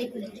एक मिनट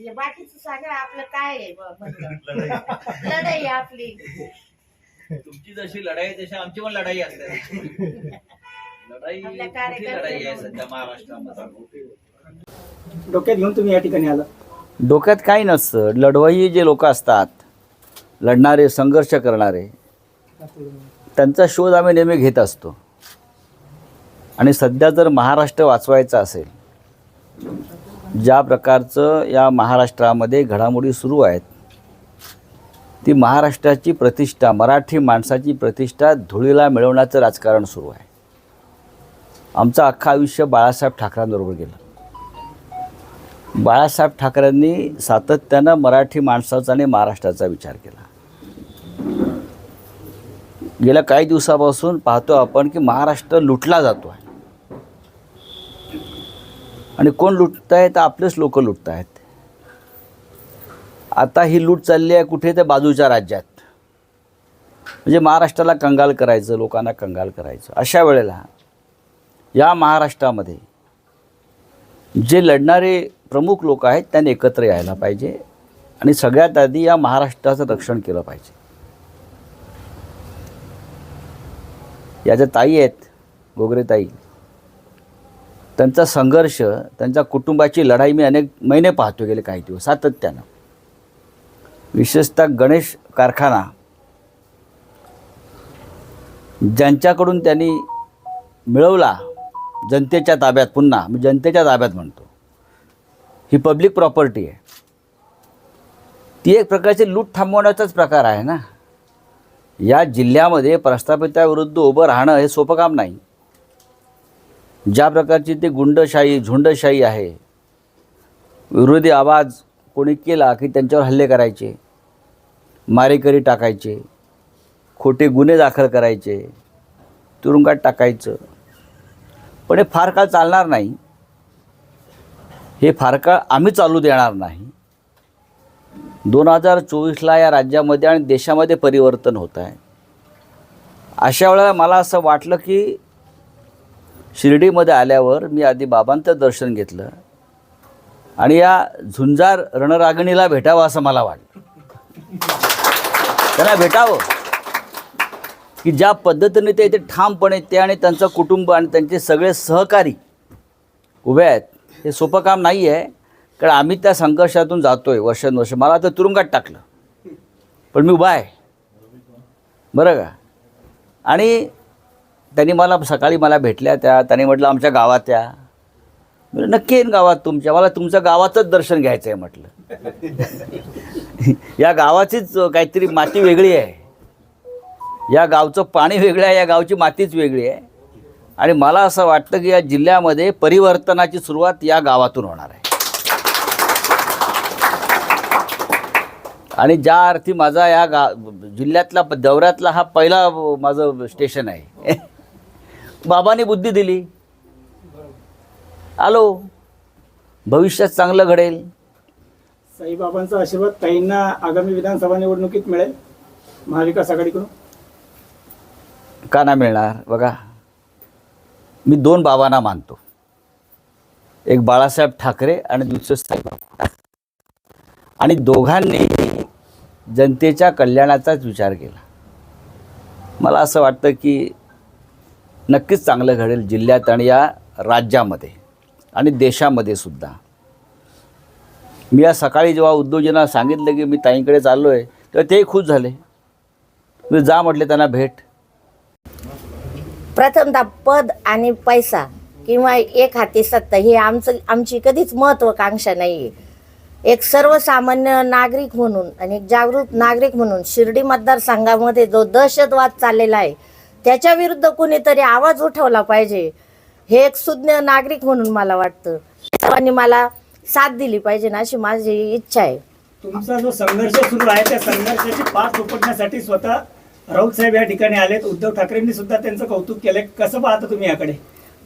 तुम्ही म्हणजे बाकीचं सांगा आपलं काय आहे बुवा म्हणलं. लढाई. आपली. तुमची जशी लढाई आहे तशी आमची पण लढाई असते. लढाई आपल्या लढाई आहे सध्या महाराष्ट्रामध्ये? डोक्यात घेऊन तुम्ही या ठिकाणी आला. डोक्यात काही नसतं. लढवई जे लोक असतात लढणारे संघर्ष करणारे त्यांचा शोध आम्ही नेहमी घेत असतो. आणि सध्या जर महाराष्ट्र वाचवायचा असेल ज्या प्रकारचं या महाराष्ट्रामध्ये घडामोडी सुरू आहेत ती महाराष्ट्राची प्रतिष्ठा मराठी माणसाची प्रतिष्ठा धुळीला मिळवण्याचं राजकारण सुरू आहे. आमचं अख्खं आयुष्य बाळासाहेब ठाकरेंबरोबर गेलं. बाळासाहेब ठाकरेंनी सातत्यानं मराठी माणसाचा आणि महाराष्ट्राचा विचार केला. गेल्या काही दिवसापासून पाहतो आपण की महाराष्ट्र लुटला जातो आहे आणि कोण लुटत आहे तर आपलेच लोक लुटत आहेत आता ही लूट चालली आहे कुठे? तर बाजूच्या राज्यात. म्हणजे महाराष्ट्राला कंगाल करायचं लोकांना कंगाल करायचं. अशा वेळेला या महाराष्ट्रामध्ये जे लढणारे प्रमुख लोक आहेत त्यांनी एकत्र यायला पाहिजे आणि सगळ्यात आधी या महाराष्ट्राचं रक्षण केलं पाहिजे. या ज्या ताई आहेत गोगरे ताई त्यांचा संघर्ष त्यांच्या कुटुंबाची लढाई मी अनेक महिने पाहतो गेले काही दिवस सातत्यानं. विशेषतः गणेश कारखाना. ज्यांच्याकडून त्यांनी मिळवला जनतेच्या ताब्यात पुन्हा मी जनतेच्या ताब्यात म्हणतो. ही पब्लिक प्रॉपर्टी आहे. ती एक प्रकारची लूट थांबवण्याचाच प्रकार आहे ना. या जिल्ह्यामध्ये प्रस्थापिताविरुद्ध उभं राहणं हे सोपं काम नाही. ज्या प्रकारची ती गुंडशाही झुंडशाही आहे विरोधी आवाज कोणी केला की त्यांच्यावर हल्ले करायचे मारेकरी टाकायचे खोटे गुन्हे दाखल करायचे तुरुंगात टाकायचं. पण हे फार काळ चालणार नाही. हे फार काळ आम्ही चालू देणार नाही. दोन हजार चोवीसला या राज्यामध्ये आणि देशामध्ये परिवर्तन होत आहे. अशा वेळेला मला असं वाटलं की शिर्डीमध्ये आल्यावर मी आधी बाबांचं दर्शन घेतलं. आणि या झुंजार रणरागिणीला भेटावं असं मला वाटलं. त्यांना भेटावं. की ज्या पद्धतीने ते इथे ठामपणे ते आणि त्यांचं कुटुंब आणि त्यांचे सगळे सहकारी उभे आहेत हे सोपं काम नाही आहे. कारण आम्ही त्या संघर्षातून जातो आहे वर्षानुवर्ष. मला तर तुरुंगात टाकलं. पण मी उभा आहे. बरं का? आणि त्यांनी मला सकाळी मला भेटल्या त्या त्यांनी म्हटलं आमच्या गावात या. म्हटलं, नक्की येईन गावात तुमच्या मला तुमच्या गावाचंच दर्शन घ्यायचं आहे म्हटलं. या गावाचीच काहीतरी माती वेगळी आहे. या गावचं पाणी वेगळं आहे या गावची मातीच वेगळी आहे. आणि मला असं वाटतं की या जिल्ह्यामध्ये परिवर्तनाची सुरुवात या गावातून होणार आहे. आणि ज्या अर्थी माझा या गा जिल्ह्यातला दौऱ्यातला हा पहिला माझं स्टेशन आहे. बाबांनी बुद्धी दिली. आलो. भविष्यात चांगलं घडेल. साईबाबांचा आशीर्वाद ताईंना आगामी विधानसभा निवडणुकीत मिळेल. महाविकास आघाडीकडून. का नाही मिळणार? बघा. मी दोन बाबांना मानतो. एक बाळासाहेब ठाकरे आणि दुसरं साईबाबा आणि दोघांनी जनतेच्या कल्याणाचाच विचार केला. मला असं वाटतं की नक्कीच चांगलं घडेल जिल्ह्यात आणि या राज्यामध्ये आणि देशामध्ये सुद्धा. मी आज सकाळी जेव्हा उद्योजना सांगितलं की मी ताईंकडे चाललो आहे तेव्हा तेही खुश झाले. मी जा म्हटले त्यांना भेट. प्रथमतः पद आणि पैसा किंवा एक हाती सत्ता ही आमचं आमची कधीच महत्वाकांक्षा नाही आहे एक सर्वसामान्य नागरिक म्हणून आणि एक जागृत नागरिक म्हणून शिर्डी मतदारसंघामध्ये जो दहशतवाद चाललेला आहे त्याच्या विरुद्ध कुणीतरी आवाज उठवला पाहिजे. हे एक सुज्ञ नागरिक म्हणून मला वाटतं. सर्वांनी मला साथ दिली पाहिजे ना अशी माझी इच्छा आहे. तुमचा जो संघर्ष सुरू आहे त्या संघर्षाची पाठ उपटण्यासाठी स्वतः राऊत साहेब या ठिकाणी आलेत. उद्धव ठाकरेंनी सुद्धा त्यांचं कौतुक केलंय. कसं पाहता तुम्ही याकडे?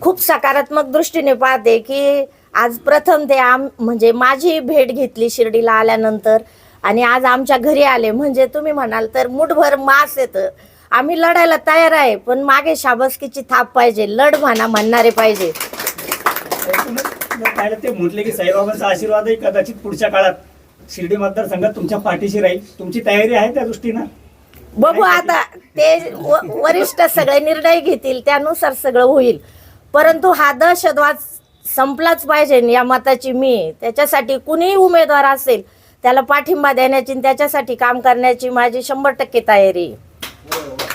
खूप सकारात्मक दृष्टीने पाहते की आज प्रथम ते आम म्हणजे माझी भेट घेतली शिर्डीला आल्यानंतर आणि आज आमच्या घरी आले. म्हणजे तुम्ही म्हणाल तर मुठभर मास येतं. आम्ही लढायला तयार आहे पण मागे शाबसकीची थाप पाहिजे लढ म्हणा म्हणणारे पाहिजे. ते म्हटले की साईबाबांचा आशीर्वादही कदाचित पुढच्या काळात शिर्डी मतदारसंघात तुमच्या पाठीशी राहील. तुमची तयारी आहे त्या दृष्टीनं? बघू आता ते? वरिष्ठ सगळे निर्णय घेतील त्यानुसार सगळं होईल. परंतु हा दहशतवाद संपलाच पाहिजे या मताची मी. त्याच्यासाठी कुणीही उमेदवार असेल त्याला पाठिंबा देण्याची आणि त्याच्यासाठी काम करण्याची माझी शंभर टक्के तयारी. आहे.